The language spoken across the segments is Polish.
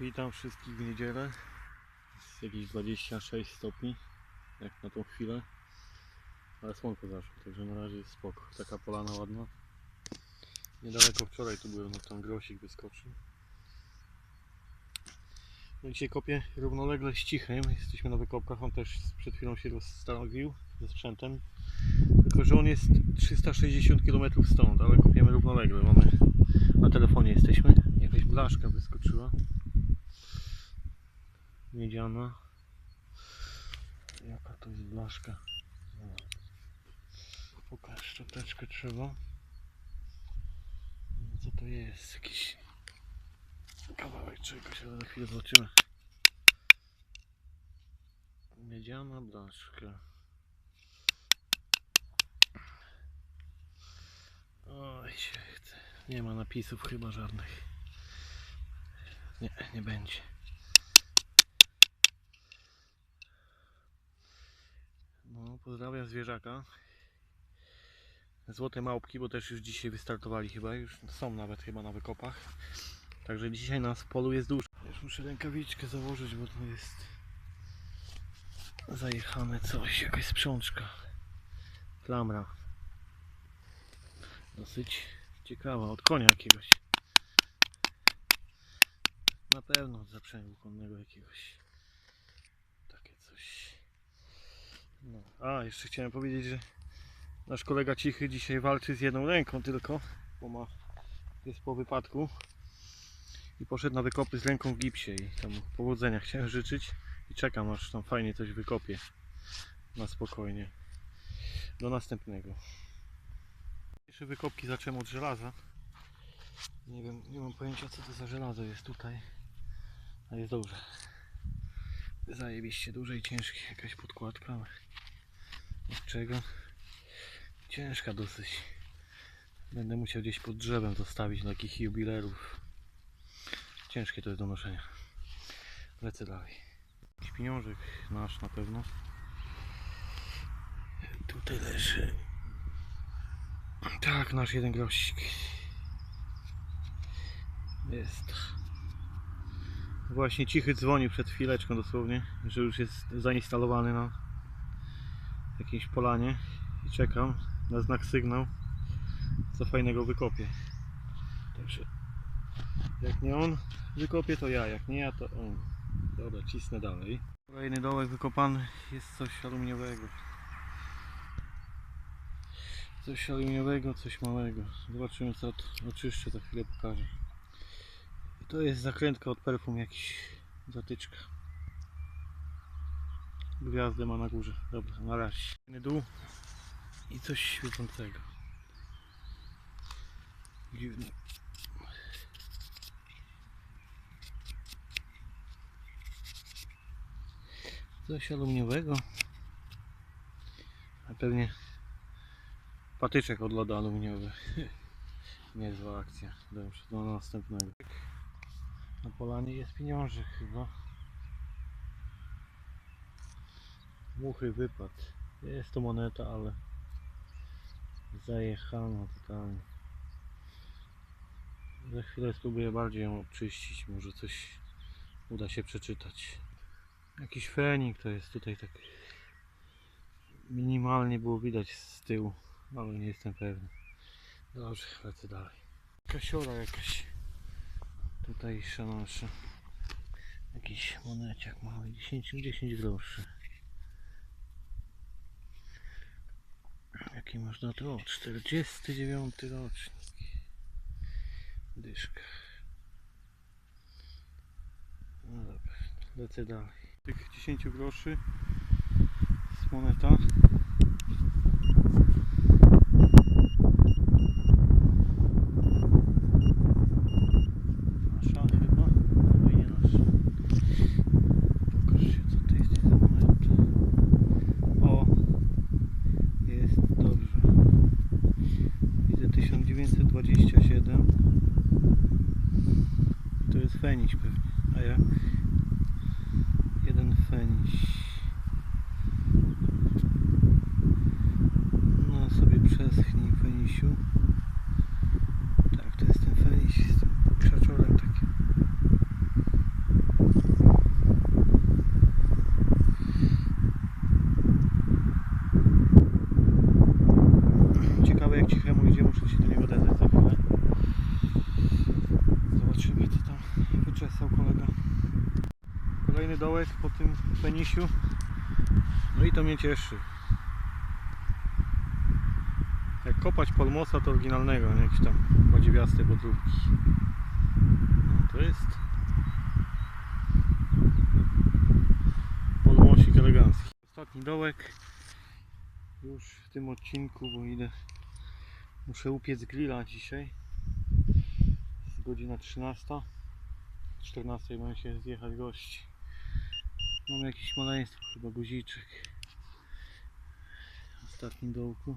Witam wszystkich w niedzielę. Jest jakieś 26 stopni, jak na tą chwilę. Ale słonko zaszło, także na razie jest spoko. Taka polana ładna. Niedaleko wczoraj tu byłem, no tam grosik wyskoczył. No dzisiaj kopię równolegle z Cichem. Jesteśmy na wykopkach, on też przed chwilą się rozstawił ze sprzętem. Tylko, że on jest 360 km stąd, ale kopiemy równolegle. Mamy na telefonie jesteśmy. Jakaś blaszka wyskoczyła. Miedziana. Jaka to jest blaszka? Pokaż szczoteczkę trzeba. No Co to jest? Jakiś kawałek czegoś, ale za chwilę zobaczymy. Miedziana blaszka. Oj, się chce. Nie ma napisów chyba żadnych. Nie, nie będzie. No, pozdrawiam zwierzaka. Złote małpki, bo też już dzisiaj wystartowali chyba, już są nawet chyba na wykopach. Także dzisiaj nas w polu jest dużo. Już muszę rękawiczkę założyć, bo to jest zajechane coś, jakaś sprzączka. Klamra. Dosyć ciekawa, od konia jakiegoś. Na pewno od zaprzęgu konnego jakiegoś. Takie coś. No. A, jeszcze chciałem powiedzieć, że nasz kolega Cichy dzisiaj walczy z jedną ręką tylko, bo ma, jest po wypadku i poszedł na wykopy z ręką w gipsie i tam powodzenia chciałem życzyć i czekam aż tam fajnie coś wykopie na spokojnie. Do następnego. Pierwsze wykopki zacząłem od żelaza. Nie wiem, nie mam pojęcia co to za żelazo jest tutaj a jest dobrze. Zajebiście duże i ciężkie jakaś podkładka ale od czego. Ciężka dosyć. Będę musiał gdzieś pod drzewem zostawić dla takich jubilerów. Ciężkie to jest do noszenia. Lecę dalej. Jakiś pieniążek nasz na pewno. Tutaj leży. Tak nasz jeden grosik. Jest. Właśnie cichy dzwonił przed chwileczką dosłownie, że już jest zainstalowany na jakiejś polanie i czekam na znak sygnał co fajnego wykopię. Także jak nie on wykopie to ja, jak nie ja to on. Dobra, cisnę dalej. Kolejny dołek wykopany jest coś aluminiowego. Coś aluminiowego, coś małego. Zobaczymy co to oczyszczę, za chwilę pokażę. To jest zakrętka od perfum jakiś zatyczka. Gwiazdę ma na górze. Dobra, na razie. Dół i coś świecącego. Dziwne. Coś aluminiowego. A pewnie patyczek od lodu aluminiowy. Niezła akcja. Dobrze, do następnego. Na polanie jest pieniążek chyba. Muchy wypad. Jest to moneta, ale zajechana totalnie. Za chwilę spróbuję bardziej ją obczyścić. Może coś uda się przeczytać. Jakiś fenik to jest tutaj tak minimalnie było widać z tyłu, ale nie jestem pewny. Dobrze, lecę dalej. Kasiora jakaś tutejsza nasza. Jakiś moneciak mały, 10, 10 groszy. Jaki można to? 49 rocznik. Dyszka. No dobra, lecę dalej. Tych 10 groszy z moneta. Nasza chyba? Chyba nie nasza. Pokaż się co to jest za moneta. O! Jest dobrze. Widzę 1927. To jest feniś pewnie. A jak? Jeden feniś. No sobie przeschnij fenisiu. Tak, to jest ten feniś z tym krzaczorem takim. co tam wyczesał kolega. Kolejny dołek po tym penisiu. No i to mnie cieszy. Jak kopać polmosa to oryginalnego, nie jakieś tam podziwiaste podróbki. No to jest polmosik elegancki. Ostatni dołek już w tym odcinku, bo idę muszę upiec grilla dzisiaj. Jest godzina 13. 14 mają się zjechać gości. Mam jakiś maleństwo, chyba guziczek. W ostatnim dołku.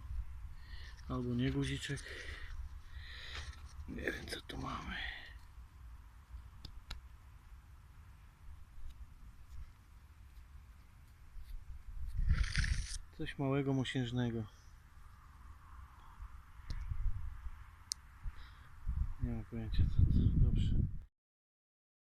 Albo nie guziczek. Nie wiem co tu mamy. Coś małego, mosiężnego. Nie mam pojęcia co to. Dobrze.